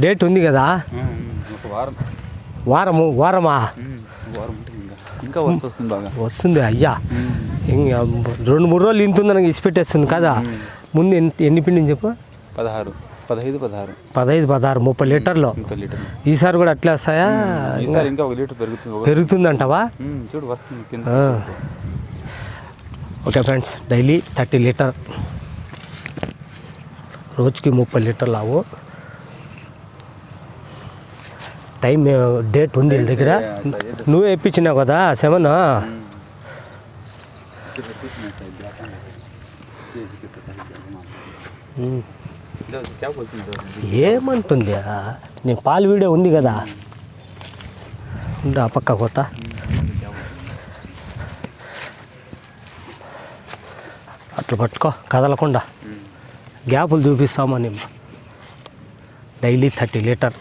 Date ఉంది కదా? వారం. వారము వారమా? ఇంకా. ఇంకా వస్తు వస్తుంది బాగా. వస్తుంది అయ్యా. ఇంకా రెండు మూడు రోజులు ఇంత ఉందని ఇసిపెట్టేస్తుంది కదా? ముందు ఎన్ని ఎన్ని పిండిని చెప్పు? పదహారు. పదహైదు పదహారు. పదహైదు పదహారు ముప్పై లీటర్లు. లీటర్ ఈసారి కూడా అట్లే వస్తాయా? ఇంకా ఒక లీటర్ పెరుగుతుంది పెరుగుతుందంటావా? ఉమ్, చూడు వస్తుంది. Okay friends daily thirty litre. రోజుకి ముప్పై లీటర్లు ఆవు. టైం డేట్ ఉంది వీళ్ళ దగ్గర. నువ్వే ఇప్పించినావు కదా సెవెన్? ఏమంటుంది నేను పాలు వీడియో ఉంది కదా. ఉండు ఆ పక్క కొత్త అట్లా పట్టుకో కదలకుండా. గ్యాపులు చూపిస్తామని డైలీ థర్టీ లీటర్.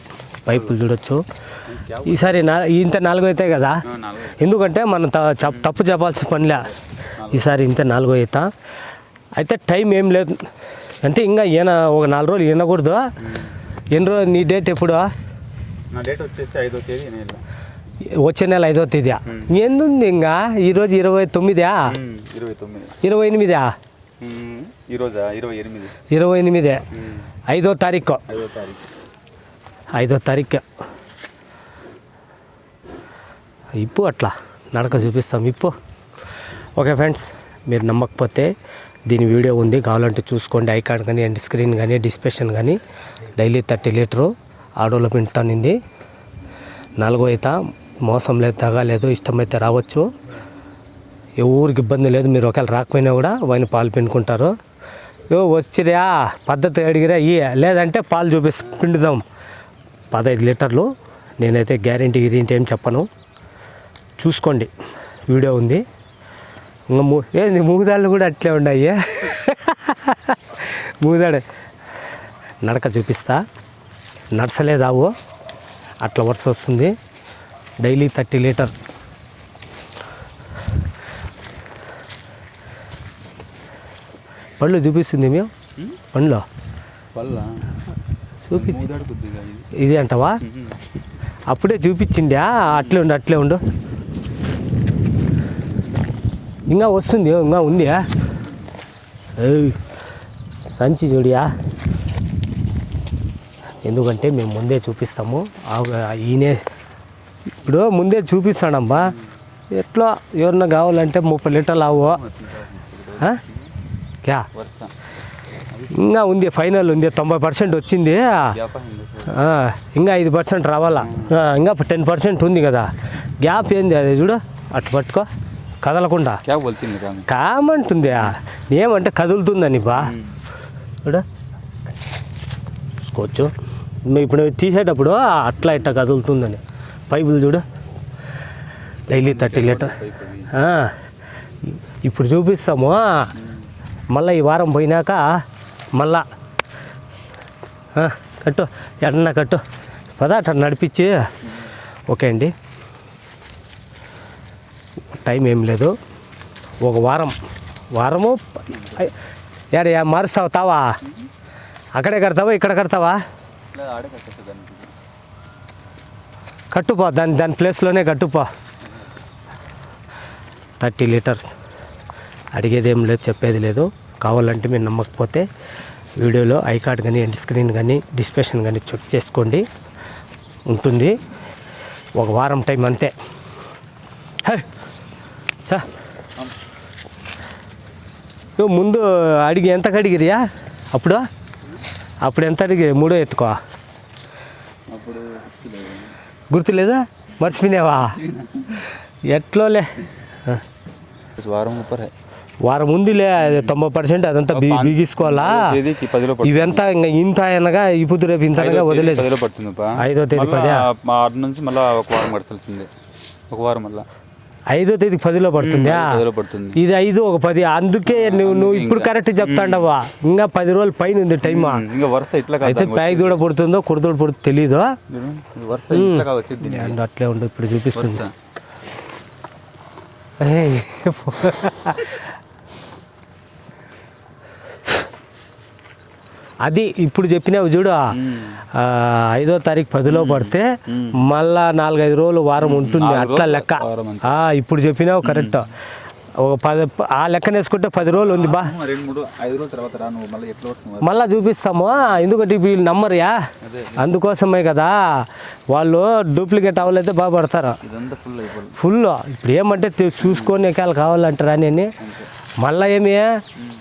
పైపులు చూడొచ్చు. ఈసారి నా ఇంత నాలుగు అవుతాయి కదా? ఎందుకంటే మనం తప్పు చెప్పాల్సిన పనిలే. ఈసారి ఇంత నాలుగో ఈత అయితే టైం ఏం లేదు. అంటే ఇంకా ఈయన ఒక నాలుగు రోజులు ఈనకూడదు ఎన్ని రోజు నీ డేట్ ఎప్పుడు? వచ్చే నెల ఐదో తేదీ ఎందుంది ఇంకా? ఈరోజు ఇరవై తొమ్మిదా? ఇరవై తొమ్మిది. ఇరవై ఎనిమిదా? ఇరవై ఎనిమిది. ఇరవై ఎనిమిదే. ఐదో తారీఖు. ఐదో తారీఖు. ఇప్పు అట్లా నడక చూపిస్తాం ఇప్పు. ఓకే ఫ్రెండ్స్ మీరు నమ్మకపోతే దీని వీడియో ఉంది కావాలంటే చూసుకోండి ఐకాన్ కానీ అండ్ స్క్రీన్ కానీ డిస్ప్లేషన్ కానీ. డైలీ థర్టీ లీటరు ఆడోలో పిండుతానింది నాలుగో అయితే మోసం లేదు తగలేదు ఇష్టమైతే రావచ్చు. ఎవరికి ఇబ్బంది లేదు మీరు ఒకవేళ రాకపోయినా కూడా వైన్ పాలు పిండుకుంటారు. ఓ వచ్చిరా పద్ధతి అడిగిరా ఈ లేదంటే పాలు చూపిస్తా పిండుదాం. పదహైదు లీటర్లు నేనైతే గ్యారంటీ గిరింటి ఏం చెప్పను. చూసుకోండి. వీడియో ఉంది. ఇంకా మూ ఏంది మూగుదాళ్ళు కూడా అట్లే ఉన్నాయి? మూగుదాడు నడక చూపిస్తా. నడసలేదావు అట్లా వరుస వస్తుంది. Daily thirty litre. పళ్ళు చూపిస్తుంది మేము పండ్లు వల్ల చూపించి. ఇది అంటావా అప్పుడే చూపించిండా. అట్లే ఉండు అట్లే ఉండు. ఇంకా వస్తుంది ఇంకా ఉంది. సంచి చూడియా? ఎందుకంటే మేము ముందే చూపిస్తాము. ఈయనే. ఇప్పుడు ముందే చూపిస్తాడమ్మా. ఎట్లా ఎవరన్నా కావాలంటే ముప్పై లీటర్లు ఆవు? క్యా? ఇంకా ఉంది ఫైనల్ ఉంది. తొంభై పర్సెంట్ వచ్చింది. ఇంకా ఐదు పర్సెంట్ రావాలా? ఇంకా టెన్ పర్సెంట్ ఉంది కదా. గ్యాప్ ఏంది అది చూడు అటు పట్టుకో. కదలకుండా. కామంటుంది ఏమంటే కదులుతుందని బా. చూడు. చూసుకోవచ్చు. ఇప్పుడు తీసేటప్పుడు అట్లా ఇట్లా కదులుతుందని. పైపులు చూడు. Daily thirty litre. ఇప్పుడు చూపిస్తాము. మళ్ళీ ఈ వారం పోయినాక మళ్ళా కట్టు ఎన్న కట్టు. పద అట్లా నడిపించి. ఓకే అండి. టైం ఏం లేదు. ఒక వారం వారము యాడ మారుస్తావు తావా అక్కడే కడతావా ఇక్కడ కడతావా? కట్టుపో దాని దాని ప్లేస్లోనే కట్టుపో. Thirty litres. అడిగేది లేదు చెప్పేది లేదు. కావాలంటే మీరు నమ్మకపోతే వీడియోలో ఐ కార్డ్ కానీ ఎండ్ స్క్రీన్ కానీ డిస్ప్లేషన్ కానీ చెక్ చేసుకోండి. ఉంటుంది. ఒక వారం టైం అంతే. ఇగో ముందు అడిగి ఎంతకు అడిగిరియా? అప్పుడు? అప్పుడు ఎంత అడిగి? మూడో ఎత్తుకో. గుర్తులేదా? మర్చిపోయినావా? ఎట్లోలే? వారం ఊపర్ వారం అది తొంభై పర్సెంట్ అదంతా బి బిగిసుకోవాలా? ఇవంతా ఇంకా ఇంత అనగా ఇప్పుడు రేపు ఇంత అనగా వదిలేదు. ఐదో తేదీ పదా? ఆరు నుంచి మళ్ళీ ఒక వారం పడాల్సిందే ఒక వారం మళ్ళా. ఐదో తేదీ పదిలో పడుతుందా? ఇది ఐదు ఒక పది. అందుకే నువ్వు నువ్వు ఇప్పుడు కరెక్ట్ చెప్తాండవా ఇంకా పది రోజులు పైన ఉంది టైమా. అయితే ప్యాక్ దూడ పుడుతుందో కుడుదోడు పుడుతుందో తెలీదు? అట్లే ఉండు ఇప్పుడు చూపిస్తుంది వరుస. ఏయ్, అది ఇప్పుడు చెప్పినావు చూడు ఐదో తారీఖు పదిలో పడితే మళ్ళా నాలుగైదు రోజులు వారం ఉంటుంది అట్లా లెక్క. ఇప్పుడు చెప్పినావు కరెక్ట్. ఒక పది ఆ లెక్కన వేసుకుంటే పది రోజులు ఉంది బా. మళ్ళీ చూపిస్తాము ఎందుకంటే వీళ్ళు నమ్మరుయా అందుకోసమే కదా వాళ్ళు డూప్లికేట్ అవ్వలేతే బాగా పడతారు ఇదంతా ఫుల్ ఇప్పుడు ఏమంటే చూసుకొని ఎక్కాలి కావాలంటారా అని మళ్ళీ ఏమి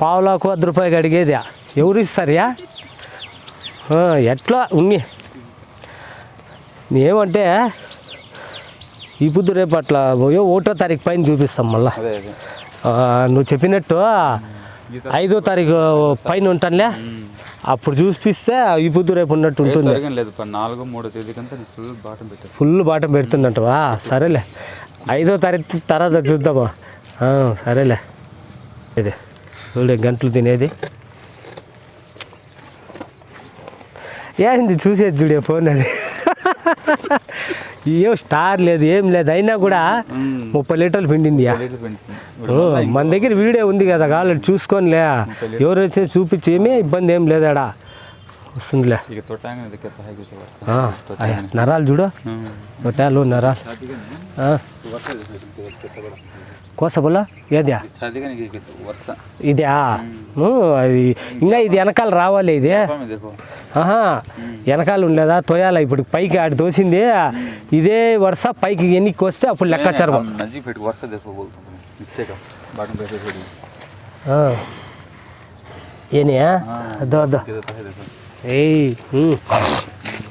పావులకు వద్ద రూపాయలు అడిగేది ఎవరు ఇస్తారయా ఎట్లా? ఉన్ని ఏమంటే ఈ పొద్దు రేపు అట్లా ఏ ఒకటో తారీఖు పైన చూపిస్తాం మళ్ళా. నువ్వు చెప్పినట్టు ఐదో తారీఖు పైన ఉంటానులే. అప్పుడు చూపిస్తే ఈ పొద్దు రేపు ఉన్నట్టు ఉంటుంది. నాలుగు మూడో తేదీకంతా ఫుల్ బాటం ఫుల్ బాటం పెడుతుందంటవా? సరేలే. ఐదో తారీఖు తర్వాత చూద్దామా? సరేలే. ఇది. గంటలు తినేది. ఏంది చూసేది చూడే ఫోన్ అది? ఏం స్టార్ లేదు ఏం లేదు. అయినా కూడా ముప్పై లీటర్లు ఓ, మన దగ్గర వీడియో ఉంది కదా కావాలి చూసుకోనిలే. ఎవరు వచ్చి చూపించి ఏమీ ఇబ్బంది ఏం లేదాడా? వస్తుందిలే. నరాలు చూడు తొట్టాలు నరాలు కోసబుల ఏదా ఇదా అది ఇంకా ఇది వెనకాల రావాలి ఇది ఆహా వెనకాల ఉండేదా తోయాల ఇప్పుడు పైకి ఆడి తోసింది ఇదే వరుస పైకి ఎన్ని కోస్తే అప్పుడు లెక్కాచారం ఏనే అదో అదో ఏయ్.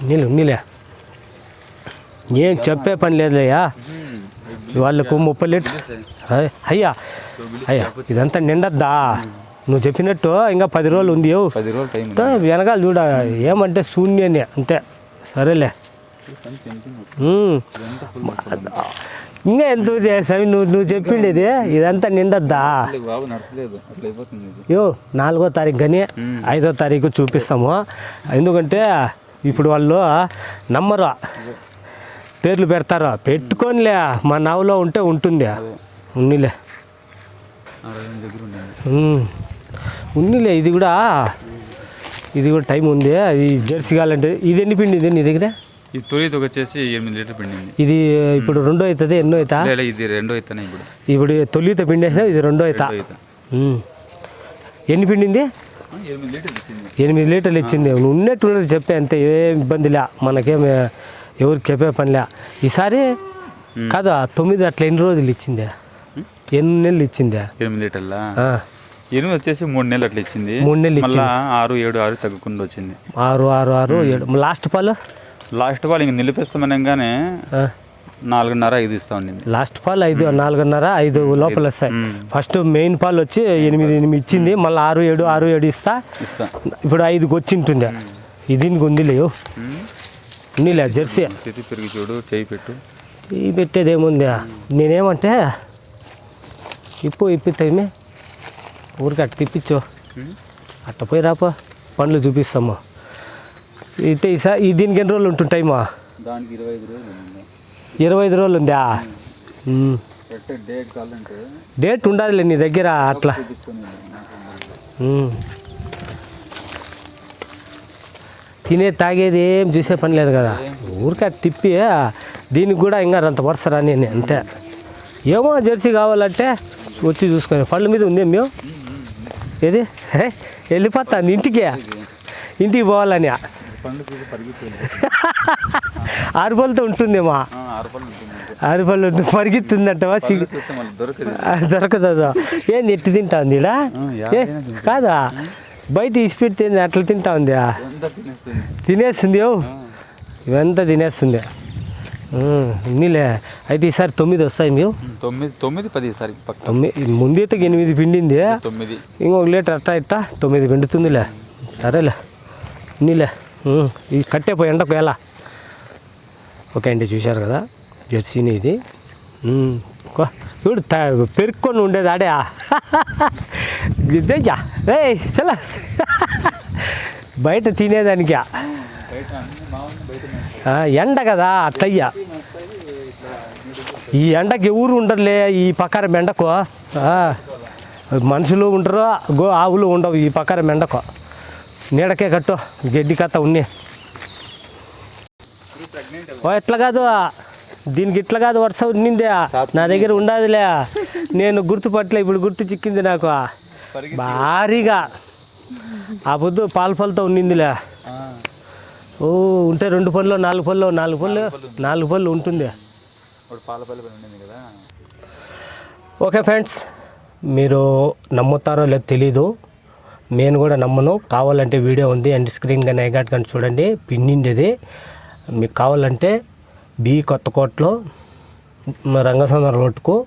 నీళ్ళు నీళ్ళే. ఏం చెప్పే పని లేదయ్యా వాళ్ళకు ముప్పై లీటర్ అయ్- అయ్యా అయ్యా. ఇదంతా నిండద్దా? నువ్వు చెప్పినట్టు ఇంకా పది రోజులు ఉంది వెనకాల చూడ ఏమంటే శూన్యనే అంతే. సరేలే. ఇంకా ఎంత ఉంది సవి నువ్వు నువ్వు చెప్పిండేది? ఇదంతా నిండద్దా? ఇది. యో నాలుగో తారీఖు కానీ ఐదో తారీఖు చూపిస్తాము. ఎందుకంటే ఇప్పుడు వాళ్ళు నమ్మరు. పేర్లు పెడతారు. పెట్టుకోనిలే మా నవలో ఉంటే ఉంటుంది. ఉన్నిలే. ఉన్నిలే ఇది కూడా ఇది కూడా టైం ఉంది. అది జెర్సీ కావాలంటే ఇది ఎన్ని పిండింది నీ దగ్గర? ఈ వచ్చేసి ఎనిమిది లీటర్ పిండింది. ఇది ఇప్పుడు రెండో అవుతుంది ఎన్నో అవుతా ఇది రెండో అవుతానే ఇప్పుడు. ఇప్పుడు తొలిత పిండేసిన ఇది రెండో అవుతా. ఎన్ని పిండింది? ఎనిమిది లీటర్లు ఇచ్చింది. నువ్వు ఉన్నట్టు చెప్పే అంతే ఏం ఇబ్బంది లే మనకేం ఎవరికి చెప్పే పనిలే ఈసారి కాదా తొమ్మిది అట్లా ఎన్ని రోజులు ఇచ్చిందే? ఎన్ని నెలలు ఇచ్చిందే? ఎనిమిది లీటర్లా? ఎనిమిది వచ్చేసి మూడు నెలలు అట్లా ఇచ్చింది. మూడు నెలలు మళ్ళా ఆరు ఏడు ఆరు తగ్గకుండా వచ్చింది. ఆరు ఆరు ఆరు ఏడు. లాస్ట్ పాలు? లాస్ట్ వాళ్ళు ఇంక నిలిపేస్తామనగానే నాలుగున్నర ఐదు ఇస్తా ఉండింది. లాస్ట్ పాలు ఐదు నాలుగున్నర ఐదు లోపల వస్తాయి. ఫస్ట్ మెయిన్ పాలు వచ్చి ఎనిమిది ఎనిమిది ఇచ్చింది. మళ్ళీ ఆరు ఏడు ఆరు ఏడు ఇస్తా. ఇప్పుడు ఐదుకి వచ్చింటుండే. ఇది దీనికి ఉంది లేవు ఉన్నిలే జెర్సీ. చేతి పెరిగి చూడు చేయి పెట్టు. ఈ పెట్టేది ఏముంది? నేనేమంటే ఇప్పు ఇప్పిస్తామే ఊరికి అట్ట తిప్పించు. అట్ట పోయి రాపో. పండ్లు చూపిస్తాము. ఈసారి ఈ దీనికి ఎన్ని రోజులు ఉంటుంది టైమా? దానికి ఇరవై ఐదు రోజులు ఉంది ఇరవై ఐదు రోజులు ఉందా? ఉమ్. పెట్టే డేట్ ఉండదులే నీ దగ్గర అట్లా. తినే తాగేది ఏం చూసే పని లేదు కదా. ఊరికే తిప్పి దీనికి కూడా ఇంకా అంత వరుస రాని అంతే. ఏమో జెర్సీ కావాలంటే వచ్చి చూసుకొని పళ్ళ మీద ఉంది మేము? ఏది? హే, వెళ్ళిపోతాను ఇంటికి. ఇంటికి పోవాలని. పండుగ పరిగెత్తుంది ఆరు పళ్ళతో ఉంటుందేమో. ఆరు పళ్ళు ఉంటుంది పరిగెత్తుందంటవా దొరకదు ఏంది ఎట్టి తింటా ఉంది? ఏ కాదా? బయట ఇసిపెట్టి తింది అట్లా తింటా ఉంది? తినేస్తుంది? ఇవంతా తినేస్తుంది. ఉన్నీలే. అయితే ఈసారి తొమ్మిది వస్తాయి మేము తొమ్మిది తొమ్మిది పది సారి పక్క. తొమ్మిది ముందైతే ఎనిమిది పిండింది. తొమ్మిది. ఇంకొక లీటర్ అట్టా ఇట్టా తొమ్మిది పిండుతుందిలే. సరేలే. ఉమ్, ఇది కట్టేపోయి ఎండకు ఎలా ఓకే అండి చూశారు కదా? జెర్సీని ఇది. కో, చూడు పెరుక్కొని ఉండేది ఆడే. ఇదేయ్యా ఏయ్ చల బయట తినేదానికి. ఎండ కదా అట్లయ్యా ఈ ఎండకి ఊరు ఉండరులే ఈ పక్కన ఎండకు. మనుషులు ఉండరు గో ఆవులు ఉండవు ఈ పక్కన ఎండకు. నీడకే కట్టు. గడ్డి కథ ఉన్ని. ఓ ఎట్లా కాదు? దీనికి ఇట్లా కాదు వరుస ఉన్నిందే. నా దగ్గర ఉండదులే. నేను గుర్తుపట్టలే ఇప్పుడు గుర్తు చిక్కింది నాకు. భారీగా. ఆ పొద్దు పాల పళ్ళతో ఉన్నిందిలే. ఓ ఉంటే రెండు పళ్ళు నాలుగు పళ్ళు నాలుగు పళ్ళు నాలుగు పళ్ళు ఉంటుంది. ఓకే ఫ్రెండ్స్ మీరు నమ్ముతారో లేదో తెలీదు. నేను కూడా నమ్మను. కావాలంటే వీడియో ఉంది. అండ్ స్క్రీన్ కానీ ఐగాట్ కానీ చూడండి. పిన్నిండేది మీకు కావాలంటే బి కొత్తకోటలో మ- రంగసంద్ర రోడ్కు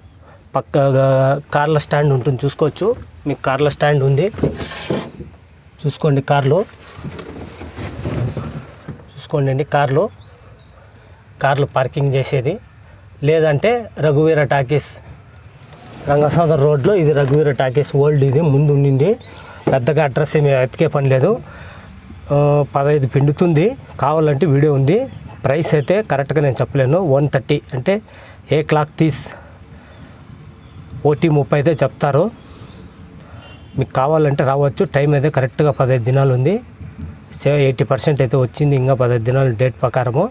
పక్కగా కార్ల స్టాండ్ ఉంటుంది. చూసుకోవచ్చు. మీకు కార్ల స్టాండ్ ఉంది. చూసుకోండి కార్లో. చూసుకోండి అండి కార్లో. కార్లు పార్కింగ్ చేసేది. లేదంటే రఘువీర టాకీస్ రంగసాగర్ రోడ్లో ఇది రఘువీర టాకీస్ ఓల్డ్ ఇది. ముందు ఉండింది. పెద్దగా అడ్రస్ ఏమి వెతికే పని లేదు. పదహైదు పిండుతుంది. కావాలంటే వీడియో ఉంది. ప్రైస్ అయితే కరెక్ట్గా నేను చెప్పలేను. వన్ థర్టీ అంటే ఏ క్లాక్ తీస్ ఓటీ ముప్పై అయితే చెప్తారు. మీకు కావాలంటే రావచ్చు. టైం అయితే కరెక్ట్గా పదహైదు దినాలు ఉంది. ఎయిటీ పర్సెంట్ అయితే వచ్చింది. ఇంకా పదహైదు దినాలు డేట్ ప్రకారము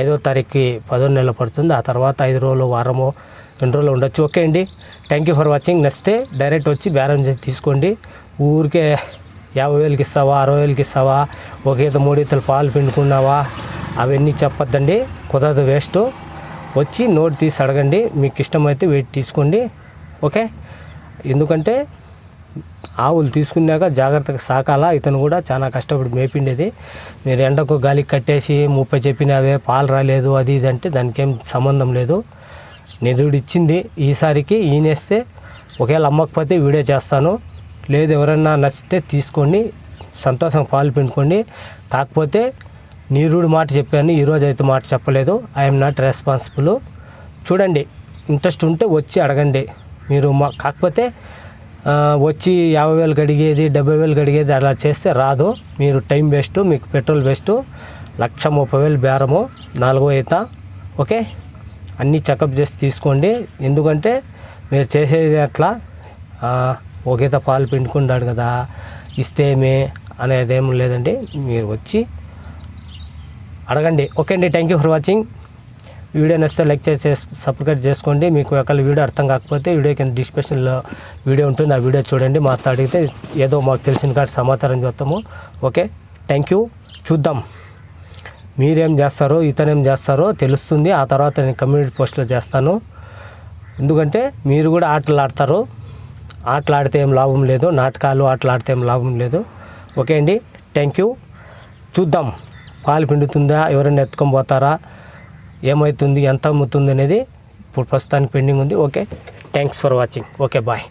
ఐదో తారీఖుకి పదో నెల పడుతుంది. ఆ తర్వాత ఐదు రోజులు వారము రెండు రోజులు ఉండొచ్చు. ఓకే అండి. Thank you for watching. నచ్చితే డైరెక్ట్ వచ్చి బేరం తీసుకోండి. ఊరికే యాభై వేలకి ఇస్తావా అరవై వేలకి ఇస్తావా ఒక ఈత మూడు ఈతలు పాలు పిండుకున్నావా అవన్నీ చెప్పొద్దండి కుదరదు వేస్ట్ వచ్చి నోట్ తీసి అడగండి మీకు ఇష్టమైతే వెయిట్ తీసుకోండి ఓకే? ఎందుకంటే ఆవులు తీసుకున్నాక జాగ్రత్తగా సాకాలా ఇతను కూడా చాలా కష్టపడి మేపిండేది. మీరు ఎండకు గాలికి కట్టేసి ముప్పై చెప్పినవే పాలు రాలేదు అది ఇది అంటే దానికి ఏం సంబంధం లేదు. నిధుడు ఇచ్చింది ఈసారికి ఈయనేస్తే ఒకవేళ అమ్మకపోతే వీడియో చేస్తాను. లేదు ఎవరన్నా నచ్చితే తీసుకోండి సంతోషం పాలు పిండుకోండి. కాకపోతే నీరుడు మాట చెప్పాను ఈరోజు అయితే మాట చెప్పలేదు. ఐఎమ్ నాట్ రెస్పాన్సిబుల్ చూడండి ఇంట్రెస్ట్ ఉంటే వచ్చి అడగండి. మీరు మా కాకపోతే వచ్చి యాభై వేలు కడిగేది డెబ్బై వేలు కడిగేది అలా చేస్తే రాదు. మీరు టైం వేస్ట్ మీకు పెట్రోల్ వేస్ట్. లక్ష ముప్పై వేలు బేరము నాలుగో ఈత. ఓకే? అన్నీ చెకప్ చేసి తీసుకోండి. ఎందుకంటే మీరు చేసేది అట్లా ఒకేత పాలు పిండుకుంటాడు కదా ఇస్తే ఏమి లేదండి. మీరు వచ్చి అడగండి. ఓకే అండి thank you for watching video నచ్చితే లైక్ చేసి సబ్స్క్రైబ్ చేసుకోండి. మీకు ఒకవేళ వీడియో అర్థం కాకపోతే వీడియో కింద డిస్క్రిప్షన్లో వీడియో ఉంటుంది ఆ వీడియో చూడండి. మాతో అడిగితే ఏదో మాకు తెలిసిన కాదు సమాచారం చెప్తాము. ఓకే థ్యాంక్ యూ చూద్దాం. మీరేం చేస్తారో ఇతనేం చేస్తారో తెలుస్తుంది. ఆ తర్వాత నేను కమ్యూనిటీ పోస్ట్లో చేస్తాను. ఎందుకంటే మీరు కూడా ఆటలు ఆడతారు. ఆటలాడితే ఏం లాభం లేదు నాటకాలు ఆటలాడితే ఏం లాభం లేదు. ఓకే అండి థ్యాంక్ యూ. చూద్దాం పాలు పిండుతుందా ఎవరైనా ఎత్తుకొని పోతారా ఏమవుతుంది ఎంత అమ్ముతుంది అనేది ఇప్పుడు ప్రస్తుతానికి పెండింగ్ ఉంది. Okay thanks for watching. Okay bye.